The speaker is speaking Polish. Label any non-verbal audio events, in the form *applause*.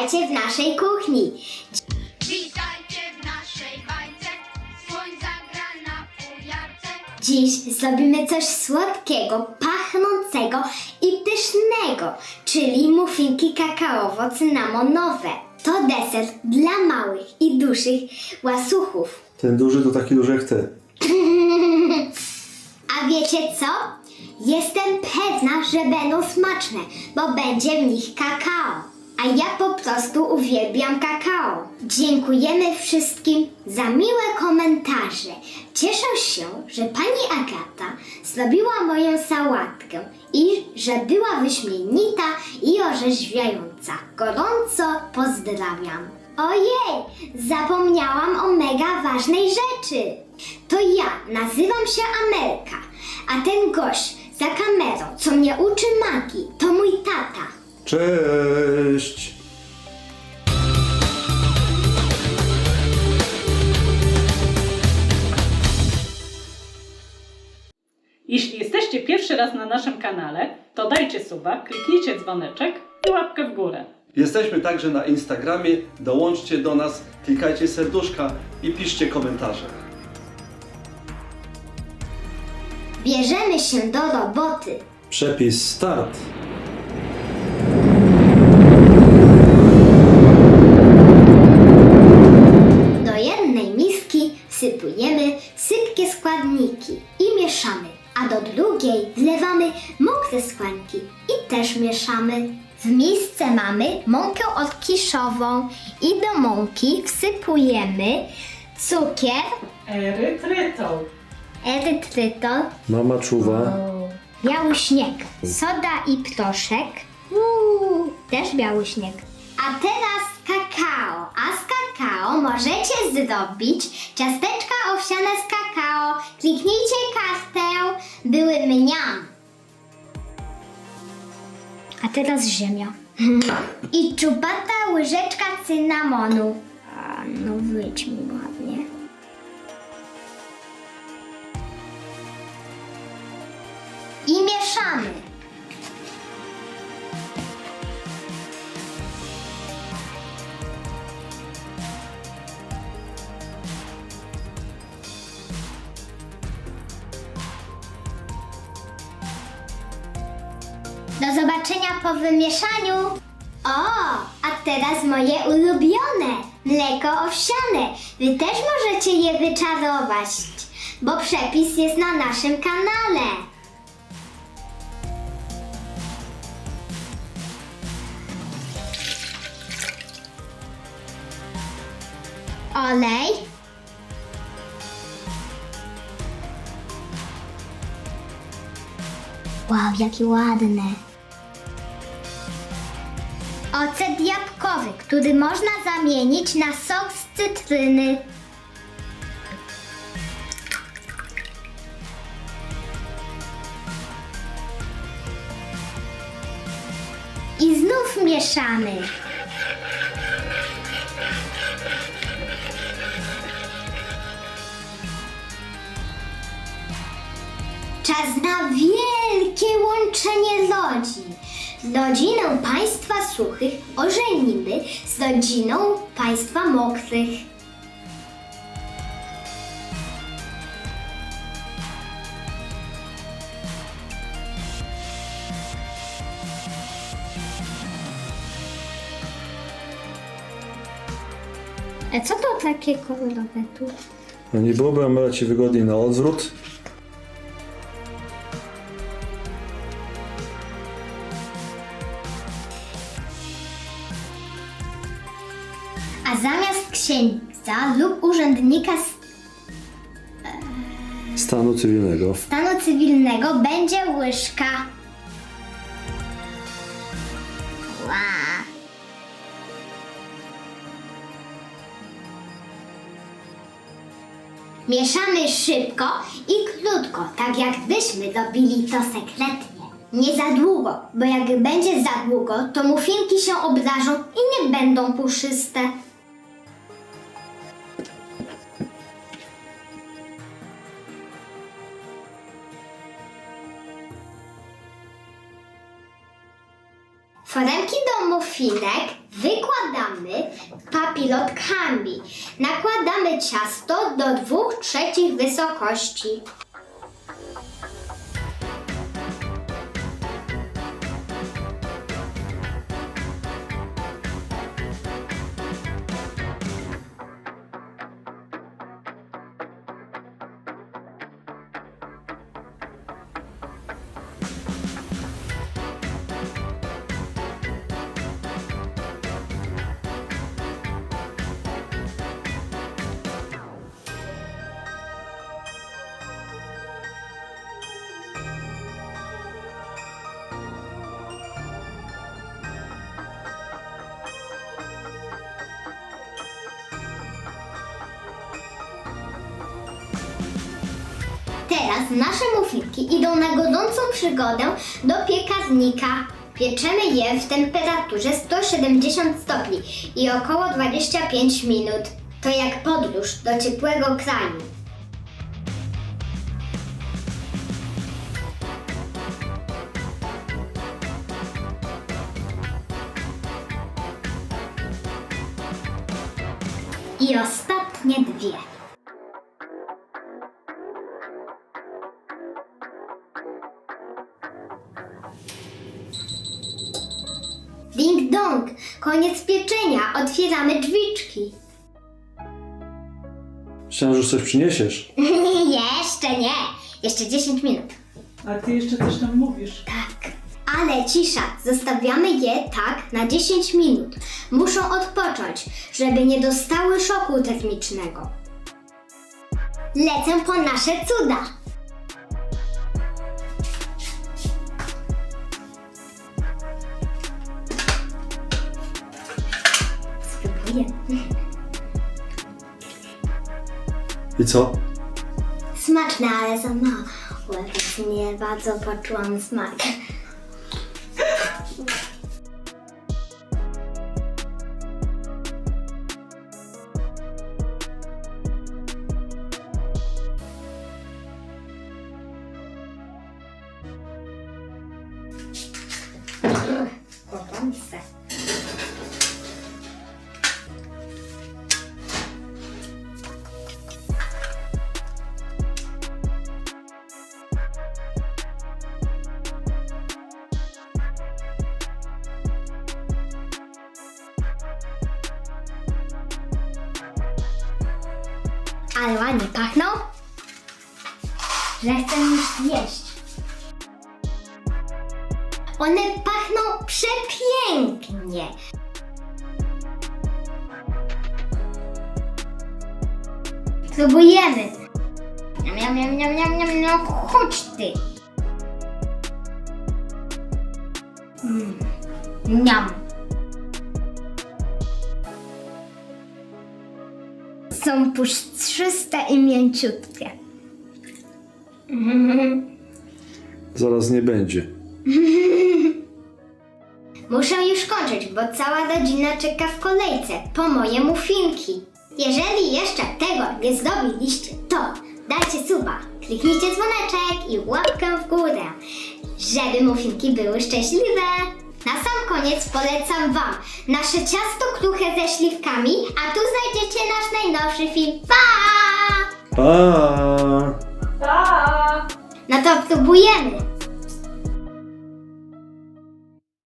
Witajcie w naszej kuchni. Witajcie w naszej bajce, słoń zagra na fujarce. Dziś zrobimy coś słodkiego, pachnącego i pysznego, czyli muffinki kakaowo-cynamonowe. To deser dla małych i dużych łasuchów. Ten duży to taki duży jak ty. *laughs* A wiecie co? Jestem pewna, że będą smaczne, bo będzie w nich kakao. A ja po prostu uwielbiam kakao. Dziękujemy wszystkim za miłe komentarze. Cieszę się, że pani Agata zrobiła moją sałatkę i że była wyśmienita i orzeźwiająca. Gorąco pozdrawiam. Ojej, zapomniałam o mega ważnej rzeczy. To ja, nazywam się Amelka, a ten gość za kamerą, co mnie uczy magii, to mój tata. Cześć! Jeśli jesteście pierwszy raz na naszym kanale, to dajcie suba, kliknijcie dzwoneczek i łapkę w górę. Jesteśmy także na Instagramie. Dołączcie do nas, klikajcie serduszka i piszcie komentarze. Bierzemy się do roboty. Przepis start. Mokre składniki i też mieszamy. W misce mamy mąkę odkiszową i do mąki wsypujemy cukier, Erytrytol. erytrytol, Mama czuwa. biały śnieg, soda i proszek, Uuu, też biały śnieg. A teraz kakao. A z kakao możecie zrobić ciasteczka owsiane z kakao. Kliknijcie kartę, były mniam. Teraz ziemia. I czubata łyżeczka cynamonu. A, no wyjdź mi ładnie. I mieszamy. Do zobaczenia po wymieszaniu. O, a teraz moje ulubione mleko owsiane. Wy też możecie je wyczarować, bo przepis jest na naszym kanale. Olej. Wow, jakie ładne. Ocet jabłkowy, który można zamienić na sok z cytryny. I znów mieszamy. Czas na wielkie łączenie lodzi. Rodzinę państwa suchych ożenimy z rodziną państwa mokrych. A co to takie kolorowe tu? No nie byłoby Amela ci wygodniej na odwrót? A zamiast księdza lub urzędnika Stanu cywilnego. stanu cywilnego będzie łyżka. Ła. Mieszamy szybko i krótko, tak jakbyśmy robili to sekretnie. Nie za długo, bo jak będzie za długo, to muffinki się obrażą i nie będą puszyste. Foremki do muffinek wykładamy nakładamy papilot kambi. Nakładamy ciasto do dwóch trzecich wysokości. Teraz nasze muffinki idą na godzącą przygodę do piekarnika. Pieczemy je w temperaturze 170 stopni i około 25 minut. To jak podróż do ciepłego kraju. I ostatnie dwie. Ding dong, koniec pieczenia, otwieramy drzwiczki. Myślałem, że już coś przyniesiesz. *laughs* Jeszcze nie, jeszcze 10 minut. A ty jeszcze coś tam mówisz. Tak. Ale cisza, zostawiamy je tak na 10 minut. Muszą odpocząć, żeby nie dostały szoku termicznego. Lecę po nasze cuda. Spróbuję. I co? Smaczne, ale za mało, więc nie bardzo poczułam smak. Ładnie pachną, że chcę już zjeść. One pachną przepięknie. Próbujemy. Niam, niam, niam, niam, niam, niam, no chodź ty. Mm. Niam. Są puszczyste i mięciutkie. Zaraz nie będzie. *laughs* Muszę już kończyć, bo cała rodzina czeka w kolejce po moje muffinki. Jeżeli jeszcze tego nie zdobyliście, to dajcie suba, kliknijcie dzwoneczek i łapkę w górę, żeby muffinki były szczęśliwe. Na sam koniec polecam Wam nasze ciasto kruche ze śliwkami, a tu znajdziecie nasz najnowszy film. Pa! Pa! Pa! No to próbujemy.